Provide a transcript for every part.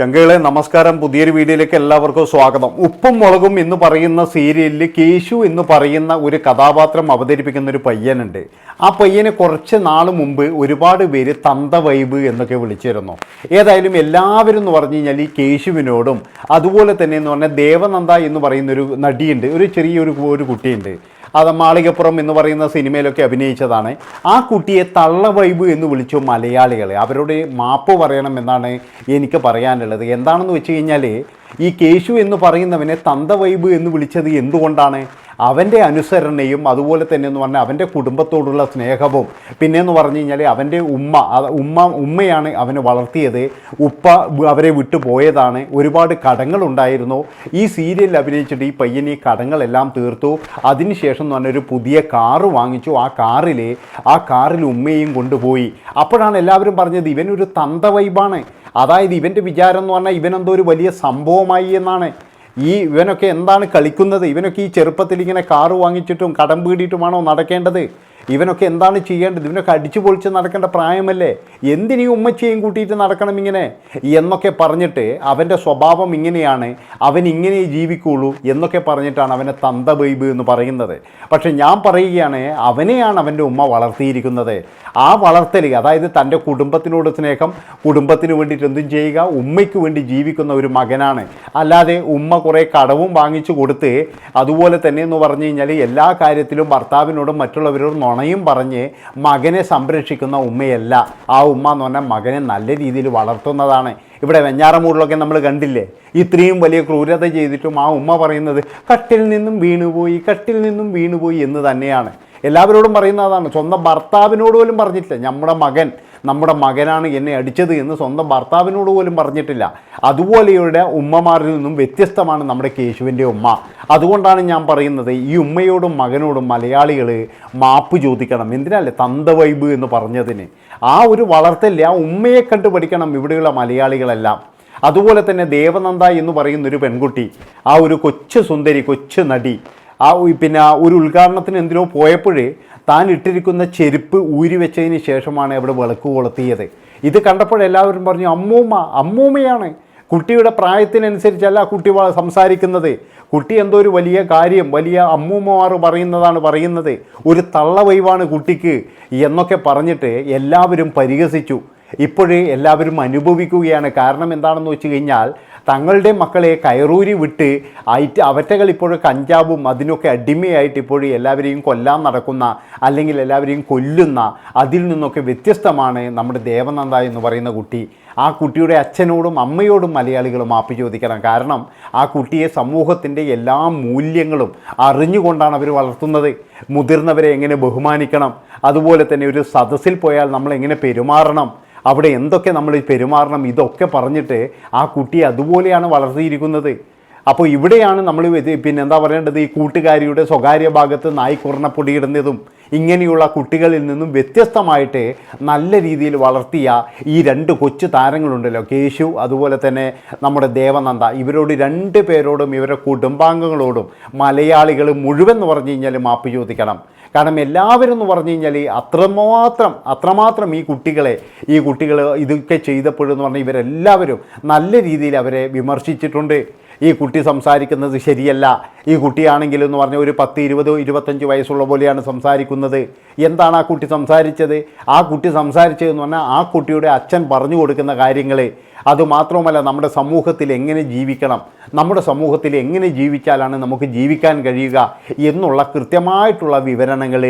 ചങ്കകളെ നമസ്കാരം പുതിയൊരു വീഡിയോയിലേക്ക് എല്ലാവർക്കും സ്വാഗതം. ഉപ്പും മുളകും എന്ന് പറയുന്ന സീരിയലിൽ കേശു എന്ന് പറയുന്ന ഒരു കഥാപാത്രം അവതരിപ്പിക്കുന്ന ഒരു പയ്യനുണ്ട്. ആ പയ്യനെ കുറച്ച് നാൾ മുമ്പ് ഒരുപാട് പേര് തന്ത വൈബ് എന്നൊക്കെ വിളിച്ചിരുന്നു. ഏതായാലും എല്ലാവരും എന്ന് പറഞ്ഞു കഴിഞ്ഞാൽ ഈ കേശുവിനോടും അതുപോലെ തന്നെ എന്ന് പറഞ്ഞാൽ ദേവനന്ദ എന്ന് പറയുന്നൊരു നടിയുണ്ട്. ഒരു ചെറിയൊരു ഒരു കുട്ടിയുണ്ട്. അത് മാളികപ്പുറം എന്ന് പറയുന്ന സിനിമയിലൊക്കെ അഭിനയിച്ചതാണ്. ആ കുട്ടിയെ തള്ള വൈബ് എന്ന് വിളിച്ചു മലയാളികളെ. അവരുടെ മാപ്പ് പറയണം എന്നാണ് എനിക്ക് പറയാനുള്ളത്. എന്താണെന്ന് വെച്ച് കഴിഞ്ഞാൽ ഈ കേശു എന്ന് പറയുന്നവനെ തന്ത വൈബ് എന്ന് വിളിച്ചത് എന്തുകൊണ്ടാണ്? അവന്റെ അനുസരണയും അതുപോലെ തന്നെ എന്ന് പറഞ്ഞാൽ അവന്റെ കുടുംബത്തോടുള്ള സ്നേഹവും. പിന്നെ എന്ന് പറഞ്ഞു കഴിഞ്ഞാൽ അവന്റെ ഉമ്മ ഉമ്മ ഉമ്മയാണ് അവനെ വളർത്തിയത്. ഉപ്പ അവരെ വിട്ടു പോയതാണ്. ഒരുപാട് കടങ്ങളുണ്ടായിരുന്നു. ഈ സീരിയലിൽ അഭിനയിച്ചിട്ട് ഈ പയ്യൻ ഈ കടങ്ങളെല്ലാം തീർത്തു. അതിനുശേഷം എന്ന് പറഞ്ഞൊരു പുതിയ കാറ് വാങ്ങിച്ചു. ആ കാറിൽ ആ കാറിൽ ഉമ്മയും കൊണ്ടുപോയി. അപ്പോഴാണ് എല്ലാവരും പറഞ്ഞത് ഇവനൊരു തന്ത വൈബാണ്. അതായത് ഇവന്റെ വിചാരം എന്ന് പറഞ്ഞാൽ ഇവനെന്തോ ഒരു വലിയ സംഭവമായി എന്നാണ്. ഈ ഇവനൊക്കെ എന്താണ് കളിക്കുന്നത്? ഇവനൊക്കെ ഈ ചെറുപ്പത്തിൽ ഇങ്ങനെ കാറ് വാങ്ങിച്ചിട്ടും കടം പീടിയിട്ടുമാണോ നടക്കേണ്ടത്? ഇവനൊക്കെ എന്താണ് ചെയ്യേണ്ടത്? ഇവനൊക്കെ അടിച്ചു പൊളിച്ച് നടക്കേണ്ട പ്രായമല്ലേ? എന്തിനീ ഉമ്മച്ചിയും കൂട്ടിയിട്ട് നടക്കണം ഇങ്ങനെ? എന്നൊക്കെ പറഞ്ഞിട്ട് അവന്റെ സ്വഭാവം ഇങ്ങനെയാണ്. അവൻ ഇങ്ങനെ ജീവിക്കുള്ളൂ എന്നൊക്കെ പറഞ്ഞിട്ടാണ് അവനെ തന്ത ബൈബ് എന്ന് പറയുന്നത്. പക്ഷേ ഞാൻ പറയുകയാണ് അവനെയാണ് അവന്റെ ഉമ്മ വളർത്തിയിരിക്കുന്നത്. ആ വളർത്തൽ അതായത് തന്റെ കുടുംബത്തിനോട് സ്നേഹം കുടുംബത്തിന് വേണ്ടിയിട്ട് എന്തും ചെയ്യുക ഉമ്മയ്ക്ക് വേണ്ടി ജീവിക്കുന്ന ഒരു മകനാണ്. അല്ലാതെ ഉമ്മ കുറേ കടവും വാങ്ങിച്ചു കൊടുത്ത് അതുപോലെ തന്നെ എന്ന് പറഞ്ഞു കഴിഞ്ഞാൽ എല്ലാ കാര്യത്തിലും ഭർത്താവിനോടും മറ്റുള്ളവരോടും നുണയും പറഞ്ഞ് മകനെ സംരക്ഷിക്കുന്ന ഉമ്മയല്ല. ആ ഉമ്മ എന്ന് പറഞ്ഞാൽ മകനെ നല്ല രീതിയിൽ വളർത്തുന്നതാണ്. ഇവിടെ വെഞ്ഞാറമൂടിലൊക്കെ നമ്മൾ കണ്ടില്ലേ? ഇത്രയും വലിയ ക്രൂരത ചെയ്തിട്ടും ആ ഉമ്മ പറയുന്നത് കട്ടിൽ നിന്നും വീണുപോയി കട്ടിൽ നിന്നും വീണുപോയി എന്ന് തന്നെയാണ്. എല്ലാവരോടും പറയുന്നതാണ് സ്വന്തം ഭർത്താവിനോട് പോലും പറഞ്ഞിട്ടില്ല. നമ്മുടെ മകൻ നമ്മുടെ മകനാണ് എന്നെ അടിച്ചത് എന്ന് സ്വന്തം ഭർത്താവിനോട് പോലും പറഞ്ഞിട്ടില്ല. അതുപോലെയുള്ള ഉമ്മമാരിൽ നിന്നും വ്യത്യസ്തമാണ് നമ്മുടെ കേശുവിന്റെ ഉമ്മ. അതുകൊണ്ടാണ് ഞാൻ പറയുന്നത് ഈ ഉമ്മയോടും മകനോടും മലയാളികൾ മാപ്പ് ചോദിക്കണം. എന്തിനല്ലേ തന്ത വൈബ് എന്ന് പറഞ്ഞതിന്? ആ ഒരു വളർത്തല്ലേ ആ ഉമ്മയെ കണ്ട് പഠിക്കണം ഇവിടെയുള്ള മലയാളികളെല്ലാം. അതുപോലെ തന്നെ ദേവനന്ദ എന്ന് പറയുന്നൊരു പെൺകുട്ടി ആ ഒരു കൊച്ചു സുന്ദരി കൊച്ചു നടി ആ പിന്നെ ഒരു ഉദ്ഘാടനത്തിന് എന്തിനോ പോയപ്പോഴേ താൻ ഇട്ടിരിക്കുന്ന ചെരുപ്പ് ഊരി വെച്ചതിന് ശേഷമാണ് അവിടെ വിളക്ക് കൊളുത്തിയത്. ഇത് കണ്ടപ്പോൾ എല്ലാവരും പറഞ്ഞു അമ്മൂമ്മ അമ്മൂമ്മയാണ്. കുട്ടിയുടെ പ്രായത്തിനനുസരിച്ചല്ല കുട്ടി സംസാരിക്കുന്നത്. കുട്ടി എന്തോ ഒരു വലിയ കാര്യം വലിയ അമ്മൂമ്മമാർ പറയുന്നതാണ് പറയുന്നത്. ഒരു തള്ളവൈവാണ് കുട്ടിക്ക് എന്നൊക്കെ പറഞ്ഞിട്ട് എല്ലാവരും പരിഹസിച്ചു. ഇപ്പോഴേ എല്ലാവരും അനുഭവിക്കുകയാണ്. കാരണം എന്താണെന്ന് വെച്ച് കഴിഞ്ഞാൽ തങ്ങളുടെ മക്കളെ കയറൂരി വിട്ട് ആയിട്ട് അവറ്റകൾ ഇപ്പോൾ കഞ്ചാവും അതിനൊക്കെ അടിമയായിട്ട് ഇപ്പോഴും എല്ലാവരെയും കൊല്ലാൻ നടക്കുന്ന അല്ലെങ്കിൽ എല്ലാവരെയും കൊല്ലുന്ന അതിൽ നിന്നൊക്കെ വ്യത്യസ്തമാണ് നമ്മുടെ ദേവനന്ദ എന്ന് പറയുന്ന കുട്ടി. ആ കുട്ടിയുടെ അച്ഛനോടും അമ്മയോടും മലയാളികൾ മാപ്പ് ചോദിക്കണം. കാരണം ആ കുട്ടിയെ സമൂഹത്തിന്റെ എല്ലാ മൂല്യങ്ങളും അറിഞ്ഞുകൊണ്ടാണ് അവർ വളർത്തുന്നത്. മുതിർന്നവരെ എങ്ങനെ ബഹുമാനിക്കണം? അതുപോലെ തന്നെ ഒരു സദസ്സിൽ പോയാൽ നമ്മൾ എങ്ങനെ പെരുമാറണം? അവിടെ എന്തൊക്കെ നമ്മൾ പെരുമാറണം ഇതൊക്കെ പറഞ്ഞിട്ട് ആ കുട്ടിയെ അതുപോലെയാണ് വളർത്തിയിരിക്കുന്നത്. അപ്പോൾ ഇവിടെയാണ് നമ്മൾ പിന്നെ എന്താ പറയേണ്ടത്? ഈ കൂട്ടുകാരിയുടെ സ്വകാര്യ ഭാഗത്ത് നായ്ക്കുറണ പൊടിയിടുന്നതും ഇങ്ങനെയുള്ള കുട്ടികളിൽ നിന്നും വ്യത്യസ്തമായിട്ട് നല്ല രീതിയിൽ വളർത്തിയ ഈ രണ്ട് കൊച്ചു താരങ്ങളുണ്ടല്ലോ. കേശു അതുപോലെ തന്നെ നമ്മുടെ ദേവനന്ദ. ഇവരോട് രണ്ട് പേരോടും ഇവരുടെ കുടുംബാംഗങ്ങളോടും മലയാളികൾ മുഴുവൻ എന്ന് പറഞ്ഞു കഴിഞ്ഞാൽ മാപ്പ് ചോദിക്കണം. കാരണം എല്ലാവരും എന്ന് പറഞ്ഞു കഴിഞ്ഞാൽ അത്രമാത്രം അത്രമാത്രം ഈ കുട്ടികളെ ഈ കുട്ടികൾ ഇതൊക്കെ ചെയ്തപ്പോഴെന്ന് പറഞ്ഞാൽ ഇവരെല്ലാവരും നല്ല രീതിയിൽ അവരെ വിമർശിച്ചിട്ടുണ്ട്. ഈ കുട്ടി സംസാരിക്കുന്നത് ശരിയല്ല. ഈ കുട്ടിയാണെങ്കിൽ എന്ന് പറഞ്ഞാൽ ഒരു പത്ത് ഇരുപത് ഇരുപത്തഞ്ച് വയസ്സുള്ള പോലെയാണ് സംസാരിക്കുന്നത്. എന്താണ് ആ കുട്ടി സംസാരിച്ചത്? ആ കുട്ടി സംസാരിച്ചതെന്ന് പറഞ്ഞാൽ ആ കുട്ടിയുടെ അച്ഛൻ പറഞ്ഞു കൊടുക്കുന്ന കാര്യങ്ങൾ അതുമാത്രവുമല്ല നമ്മുടെ സമൂഹത്തിൽ എങ്ങനെ ജീവിക്കണം? നമ്മുടെ സമൂഹത്തിൽ എങ്ങനെ ജീവിച്ചാലാണ് നമുക്ക് ജീവിക്കാൻ കഴിയുക? എന്നുള്ള കൃത്യമായിട്ടുള്ള വിവരണങ്ങൾ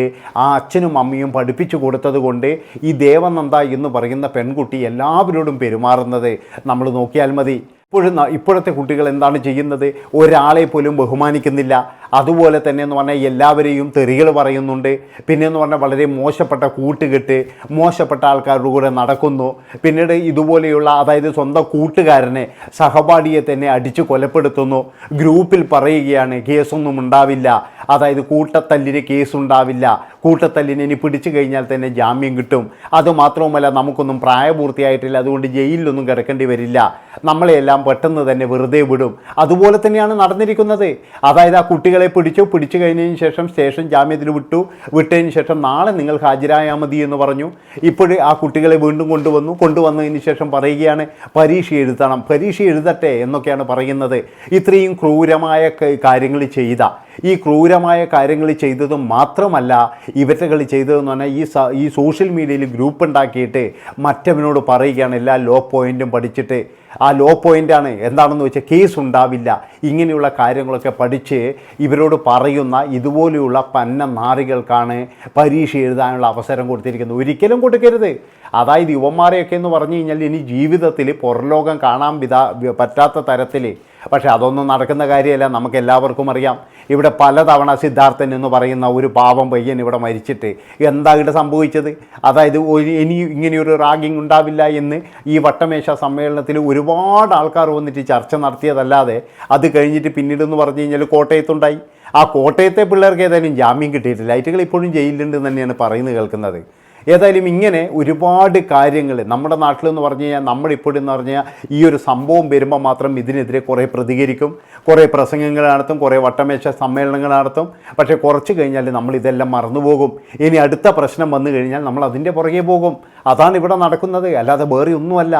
ആ അച്ഛനും അമ്മയും പഠിപ്പിച്ചു കൊടുത്തത് കൊണ്ട് ഈ ദേവനന്ദ എന്ന് പറയുന്ന പെൺകുട്ടി എല്ലാവരോടും പെരുമാറുന്നത് നമ്മൾ നോക്കിയാൽ മതി. ഇപ്പോഴും ഇപ്പോഴത്തെ കുട്ടികൾ എന്താണ് ചെയ്യുന്നത്? ഒരാളെ പോലും ബഹുമാനിക്കുന്നില്ല. അതുപോലെ തന്നെ എന്ന് പറഞ്ഞാൽ എല്ലാവരെയും തെറികൾ പറയുന്നുണ്ട്. പിന്നെ എന്ന് പറഞ്ഞാൽ വളരെ മോശപ്പെട്ട കൂട്ടുകെട്ട് മോശപ്പെട്ട ആൾക്കാരുടെ കൂടെ നടക്കുന്നു. പിന്നീട് ഇതുപോലെയുള്ള അതായത് സ്വന്തം കൂട്ടുകാരനെ സഹപാഠിയെ തന്നെ അടിച്ച് കൊലപ്പെടുത്തുന്നു. ഗ്രൂപ്പിൽ പറയുകയാണ് കേസൊന്നും ഉണ്ടാവില്ല. അതായത് കൂട്ടത്തല്ലിന് കേസ് ഉണ്ടാവില്ല കൂട്ടത്തല്ലിന് ഇനി പിടിച്ചു കഴിഞ്ഞാൽ തന്നെ ജാമ്യം കിട്ടും. അതുമാത്രവുമല്ല നമുക്കൊന്നും പ്രായപൂർത്തിയായിട്ടില്ല. അതുകൊണ്ട് ജയിലിലൊന്നും കിടക്കേണ്ടി വരില്ല. നമ്മളെയെല്ലാം പെട്ടെന്ന് തന്നെ വെറുതെ വിടും. അതുപോലെ തന്നെയാണ് നടന്നിരിക്കുന്നത്. അതായത് ആ കുട്ടികൾ കുട്ടികളെ പിടിച്ചു പിടിച്ചു കഴിഞ്ഞതിന് ശേഷം സ്റ്റേഷൻ ജാമ്യത്തിൽ വിട്ടു. വിട്ടതിന് ശേഷം നാളെ നിങ്ങൾ ഹാജരായാൽ മതി എന്ന് പറഞ്ഞു. ഇപ്പോഴേ ആ കുട്ടികളെ വീണ്ടും കൊണ്ടുവന്നു. കൊണ്ടുവന്നതിന് ശേഷം പറയുകയാണ് പരീക്ഷ എഴുതണം പരീക്ഷ എഴുതട്ടെ എന്നൊക്കെയാണ് പറയുന്നത്. ഇത്രയും ക്രൂരമായ കാര്യങ്ങൾ ചെയ്ത. ഈ ക്രൂരമായ കാര്യങ്ങൾ ചെയ്തത് മാത്രമല്ല ഇവരുടെ കളി ചെയ്തതെന്ന് പറഞ്ഞാൽ ഈ ഈ സോഷ്യൽ മീഡിയയിൽ ഗ്രൂപ്പ് ഉണ്ടാക്കിയിട്ട് മറ്റവനോട് പറയുകയാണ് എല്ലാ ലോ പോയിന്റും പഠിച്ചിട്ട് ആ ലോ പോയിന്റാണ് എന്താണെന്ന് വെച്ചാൽ കേസ് ഉണ്ടാവില്ല. ഇങ്ങനെയുള്ള കാര്യങ്ങളൊക്കെ പഠിച്ച് ഇവരോട് പറയുന്ന ഇതുപോലെയുള്ള പന്ന നാറികൾക്കാണ് പരീക്ഷ എഴുതാനുള്ള അവസരം കൊടുത്തിരിക്കുന്നത്. ഒരിക്കലും കൊടുക്കരുത്. അതായത് യുവന്മാരെയൊക്കെ എന്ന് പറഞ്ഞു കഴിഞ്ഞാൽ ഇനി ജീവിതത്തിൽ പുറലോകം കാണാൻ വിധ പറ്റാത്ത തരത്തിൽ പക്ഷേ അതൊന്നും നടക്കുന്ന കാര്യമല്ല. നമുക്ക് എല്ലാവർക്കും അറിയാം. ഇവിടെ പലതവണ സിദ്ധാർത്ഥൻ എന്ന് പറയുന്ന ഒരു പാവം പയ്യൻ ഇവിടെ മരിച്ചിട്ട് എന്താ ഇവിടെ സംഭവിച്ചത്? അതായത് ഒരു ഇനി ഇങ്ങനെയൊരു റാഗിങ് ഉണ്ടാവില്ല എന്ന് ഈ വട്ടമേശ സമ്മേളനത്തിൽ ഒരുപാട് ആൾക്കാർ വന്നിട്ട് ചർച്ച നടത്തിയതല്ലാതെ അത് കഴിഞ്ഞിട്ട് പിന്നീട് എന്ന് പറഞ്ഞു കഴിഞ്ഞാൽ കോട്ടയത്തുണ്ടായി. ആ കോട്ടയത്തെ പിള്ളേർക്ക് ഏതായാലും ജാമ്യം കിട്ടിയിട്ടില്ല. ഐറ്റുകൾ ഇപ്പോഴും ജയിലിലുണ്ട് തന്നെയാണ് പറയുന്നത് കേൾക്കുന്നത്. ഏതായാലും ഇങ്ങനെ ഒരുപാട് കാര്യങ്ങൾ നമ്മുടെ നാട്ടിലെന്ന് പറഞ്ഞു കഴിഞ്ഞാൽ നമ്മളിപ്പോഴെന്ന് എന്ന് പറഞ്ഞാൽ ഈ ഒരു സംഭവം വരുമ്പോൾ മാത്രം ഇതിനെതിരെ കുറേ പ്രതികരിക്കും കുറേ പ്രസംഗങ്ങൾ നടത്തും കുറേ വട്ടമേശ സമ്മേളനങ്ങൾ നടത്തും. പക്ഷേ കുറച്ച് കഴിഞ്ഞാൽ നമ്മൾ ഇതെല്ലാം മറന്നുപോകും ഇനി അടുത്ത പ്രശ്നം വന്നു കഴിഞ്ഞാൽ നമ്മൾ അതിന്റെ പുറകെ പോകും. അതാണ് ഇവിടെ നടക്കുന്നത്. അല്ലാതെ വേറെ ഒന്നുമല്ല.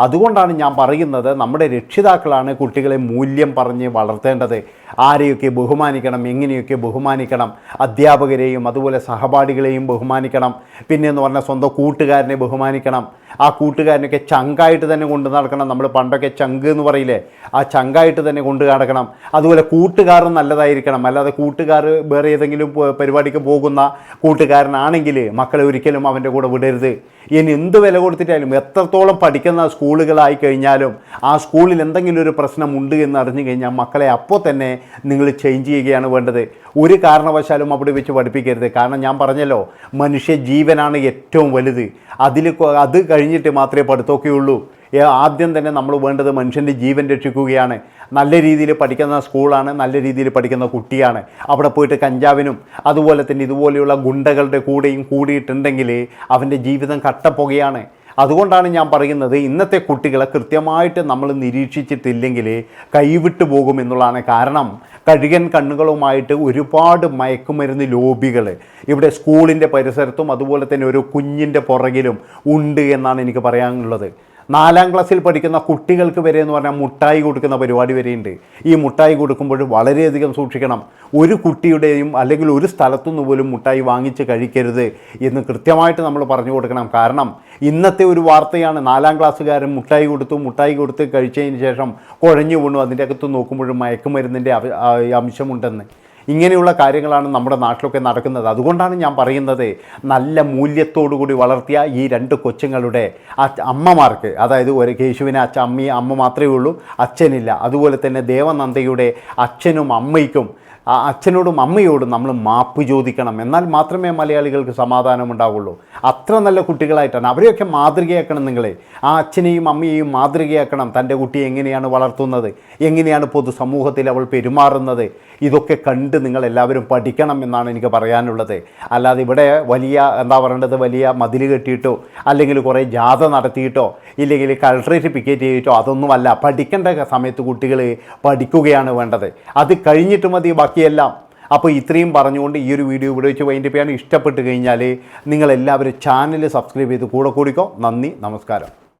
അതുകൊണ്ടാണ് ഞാൻ പറയുന്നത് നമ്മുടെ രക്ഷിതാക്കളാണ് കുട്ടികളെ മൂല്യം പറഞ്ഞ് വളർത്തേണ്ടത്. ആരെയൊക്കെ ബഹുമാനിക്കണം എങ്ങനെയൊക്കെ ബഹുമാനിക്കണം അധ്യാപകരെയും അതുപോലെ സഹപാഠികളെയും ബഹുമാനിക്കണം പിന്നെ എന്ന് പറഞ്ഞാൽ സ്വന്തം കൂട്ടുകാരനെ ബഹുമാനിക്കണം. ആ കൂട്ടുകാരനൊക്കെ ചങ്കായിട്ട് തന്നെ കൊണ്ടു നടക്കണം. നമ്മൾ പണ്ടൊക്കെ ചങ്ക് എന്ന് പറയില്ലേ ആ ചങ്കായിട്ട് തന്നെ കൊണ്ടു നടക്കണം. അതുപോലെ കൂട്ടുകാരൻ നല്ലതായിരിക്കണം. അല്ലാതെ കൂട്ടുകാർ വേറെ ഏതെങ്കിലും പരിപാടിക്ക് പോകുന്ന കൂട്ടുകാരനാണെങ്കിൽ മക്കളെ ഒരിക്കലും അവന്റെ കൂടെ വിടരുത്. ഇനി എന്ത് വില കൊടുത്തിട്ടായാലും എത്രത്തോളം പഠിക്കുന്ന സ്കൂളുകളായി കഴിഞ്ഞാലും ആ സ്കൂളിൽ എന്തെങ്കിലും ഒരു പ്രശ്നമുണ്ട് എന്ന് അറിഞ്ഞു കഴിഞ്ഞാൽ മക്കളെ അപ്പോൾ തന്നെ നിങ്ങൾ ചേഞ്ച് ചെയ്യുകയാണ് വേണ്ടത്. ഒരു കാരണവശാലും അവിടെ വെച്ച് പഠിപ്പിക്കരുത്. കാരണം ഞാൻ പറഞ്ഞല്ലോ മനുഷ്യ ജീവനാണ് ഏറ്റവും വലുത്. അതിൽ അത് കഴിഞ്ഞിട്ട് മാത്രമേ പഠിത്തമൊക്കെയുള്ളൂ. ആദ്യം തന്നെ നമ്മൾ വേണ്ടത് മനുഷ്യന്റെ ജീവൻ രക്ഷിക്കുകയാണ്. നല്ല രീതിയിൽ പഠിക്കുന്ന സ്കൂളാണ് നല്ല രീതിയിൽ പഠിക്കുന്ന കുട്ടിയാണ്. അവിടെ പോയിട്ട് കഞ്ചാവിനും അതുപോലെ തന്നെ ഇതുപോലെയുള്ള ഗുണ്ടകളുടെ കൂടെയും കൂടിയിട്ടുണ്ടെങ്കിൽ അവന്റെ ജീവിതം കട്ടപ്പുകയാണ് അതുകൊണ്ടാണ് ഞാൻ പറയുന്നത് ഇന്നത്തെ കുട്ടികളെ കൃത്യമായിട്ട് നമ്മൾ നിരീക്ഷിച്ചിട്ടില്ലെങ്കിൽ കൈവിട്ടു പോകും എന്നുള്ളതാണ് കാരണം കഴുകൻ കണ്ണുകളുമായിട്ട് ഒരുപാട് മയക്കുമരുന്ന് ലോബികൾ ഇവിടെ സ്കൂളിന്റെ പരിസരത്തും അതുപോലെ തന്നെ ഒരു കുഞ്ഞിന്റെ പുറകിലും ഉണ്ട് എന്നാണ് എനിക്ക് പറയാനുള്ളത്. നാലാം ക്ലാസ്സിൽ പഠിക്കുന്ന കുട്ടികൾക്ക് വരെ എന്ന് പറഞ്ഞാൽ മുട്ടായി കൊടുക്കുന്ന പരിപാടി വരെയുണ്ട്. ഈ മുട്ടായി കൊടുക്കുമ്പോൾ വളരെയധികം സൂക്ഷിക്കണം. ഒരു കുട്ടിയുടെയും അല്ലെങ്കിൽ ഒരു സ്ഥലത്തുനിന്ന് പോലും മുട്ടായി വാങ്ങിച്ച് കഴിക്കരുത് എന്ന് കൃത്യമായിട്ട് നമ്മൾ പറഞ്ഞു കൊടുക്കണം. കാരണം ഇന്നത്തെ ഒരു വാർത്തയാണ് നാലാം ക്ലാസ്സുകാരൻ മുട്ടായി കൊടുത്തു മുട്ടായി കൊടുത്ത് കഴിച്ചതിന് ശേഷം കുഴഞ്ഞു വീണു അതിന്റെ അകത്ത് നോക്കുമ്പോഴും മയക്കുമരുന്നിന്റെ അംശമുണ്ടെന്ന്. ഇങ്ങനെയുള്ള കാര്യങ്ങളാണ് നമ്മുടെ നാട്ടിലൊക്കെ നടക്കുന്നത്. അതുകൊണ്ടാണ് ഞാൻ പറയുന്നത് നല്ല മൂല്യത്തോടു കൂടി വളർത്തിയ ഈ രണ്ട് കൊച്ചുങ്ങളുടെ അമ്മമാർക്ക് അതായത് ഒരു കേശുവിനെ അച്ഛ അമ്മ അമ്മ മാത്രമേ ഉള്ളൂ അച്ഛനില്ല. അതുപോലെ തന്നെ ദേവനന്ദയുടെ അച്ഛനും അമ്മയ്ക്കും ആ അച്ഛനോടും അമ്മയോടും നമ്മൾ മാപ്പ് ചോദിക്കണം. എന്നാൽ മാത്രമേ മലയാളികൾക്ക് സമാധാനം ഉണ്ടാവുള്ളൂ. അത്ര നല്ല കുട്ടികളായിട്ടാണ്. അവരെയൊക്കെ മാതൃകയാക്കണം നിങ്ങളെ. ആ അച്ഛനെയും അമ്മയെയും മാതൃകയാക്കണം. തന്റെ കുട്ടി എങ്ങനെയാണ് വളർത്തുന്നത്? എങ്ങനെയാണ് പൊതുസമൂഹത്തിൽ അവൾ പെരുമാറുന്നത്? ഇതൊക്കെ കണ്ട് നിങ്ങളെല്ലാവരും പഠിക്കണം എന്നാണ് എനിക്ക് പറയാനുള്ളത്. അല്ലാതെ ഇവിടെ വലിയ എന്താ പറയേണ്ടത് വലിയ മതിൽ കെട്ടിയിട്ടോ അല്ലെങ്കിൽ കുറേ ജാഥ നടത്തിയിട്ടോ ഇല്ലെങ്കിൽ കൾട്ടറേറ്റ് പിക്കറ്റ് ചെയ്തിട്ടോ അതൊന്നുമല്ല. പഠിക്കേണ്ട സമയത്ത് കുട്ടികൾ പഠിക്കുകയാണ് വേണ്ടത്. അത് കഴിഞ്ഞിട്ട് മതി ബാക്കിയെല്ലാം. അപ്പോൾ ഇത്രയും പറഞ്ഞുകൊണ്ട് ഈ ഒരു വീഡിയോ ഇവിടെ വെച്ച് വൈൻഡപ്പ് ചെയ്യാൻ ഇഷ്ടപ്പെട്ട് കഴിഞ്ഞാൽ നിങ്ങളെല്ലാവരും ചാനൽ സബ്സ്ക്രൈബ് ചെയ്ത് കൂടെ കൂടിക്കോ. നന്ദി നമസ്കാരം.